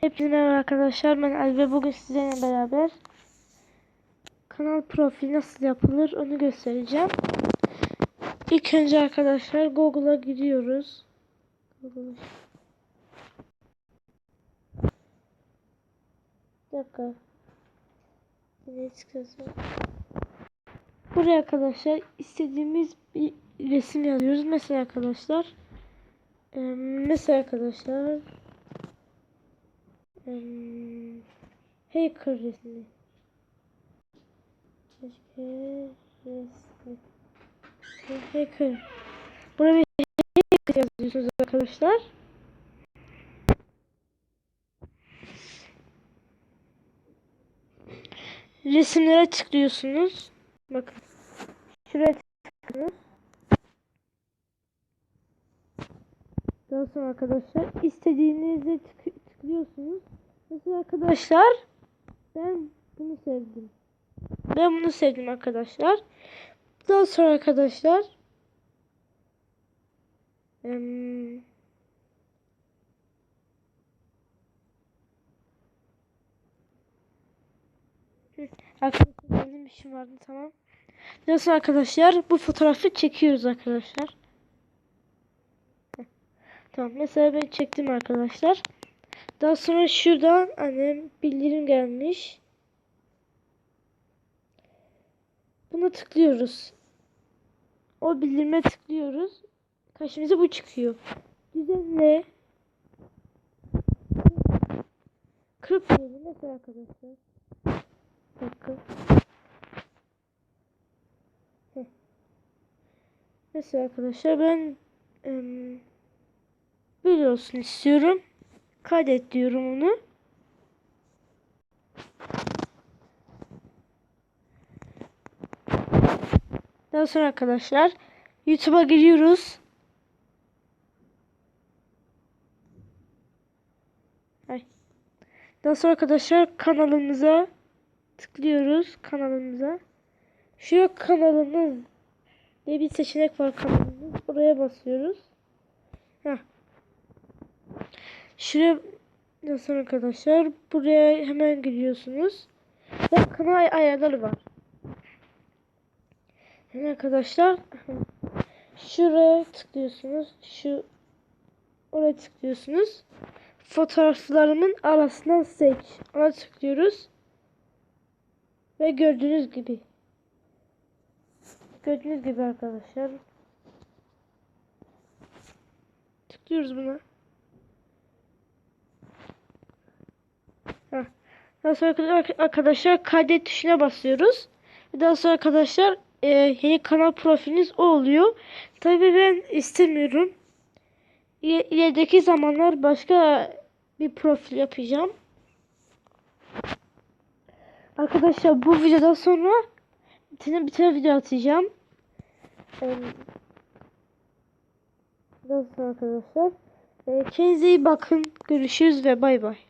Hepinize merhaba arkadaşlar. Ben Ali ve bugün sizlerle beraber kanal profili nasıl yapılır onu göstereceğim. İlk önce arkadaşlar Google'a gidiyoruz. Google. Bir dakika. Ne çıkıyorsa. Buraya arkadaşlar istediğimiz bir resim yazıyoruz. Mesela arkadaşlar mesela arkadaşlar Hmm, hacker resmi. Hacker resmi. Hacker. Buraya bir hacker yazıyorsunuz arkadaşlar. Resimlere tıklıyorsunuz. Bakın. Şuraya tıklıyorsunuz. Daha sonra arkadaşlar istediğinizde tık tıklıyorsunuz. Mesela arkadaşlar ben bunu sevdim. Ben bunu sevdim arkadaşlar. Daha sonra arkadaşlar em, Arkadaşlar benim işim vardı tamam. Daha sonra arkadaşlar bu fotoğrafı çekiyoruz arkadaşlar. Tamam mesela ben çektim arkadaşlar. Daha sonra şuradan annem bildirim gelmiş. Buna tıklıyoruz. O bildirime tıklıyoruz. Karşımıza bu çıkıyor. Düzenle. Kırıp diyelim mesela arkadaşlar. Bir dakika. Heh. Mesela arkadaşlar ben em, böyle olsun istiyorum. Kaydet diyorum onu. Daha sonra arkadaşlar YouTube'a giriyoruz. Daha sonra arkadaşlar kanalımıza tıklıyoruz kanalımıza. Şuraya kanalımız diye bir seçenek var kanalımız. Oraya basıyoruz. Heh. Şuraya sonra arkadaşlar buraya hemen giriyorsunuz. Ve kanal ayarları var. Yani arkadaşlar şuraya tıklıyorsunuz. Şu oraya tıklıyorsunuz. Fotoğraflarımın arasından seç. Ona tıklıyoruz. Ve gördüğünüz gibi. Gördüğünüz gibi arkadaşlar. Tıklıyoruz buna. Daha sonra arkadaşlar kaydet tuşuna basıyoruz. Daha sonra arkadaşlar e, yeni kanal profiliniz o oluyor. Tabii ben istemiyorum. İlerideki zamanlar başka bir profil yapacağım. Arkadaşlar bu videodan sonra bir tane, video atacağım. Sonra arkadaşlar. E, kendinize iyi bakın. Görüşürüz ve bay bay.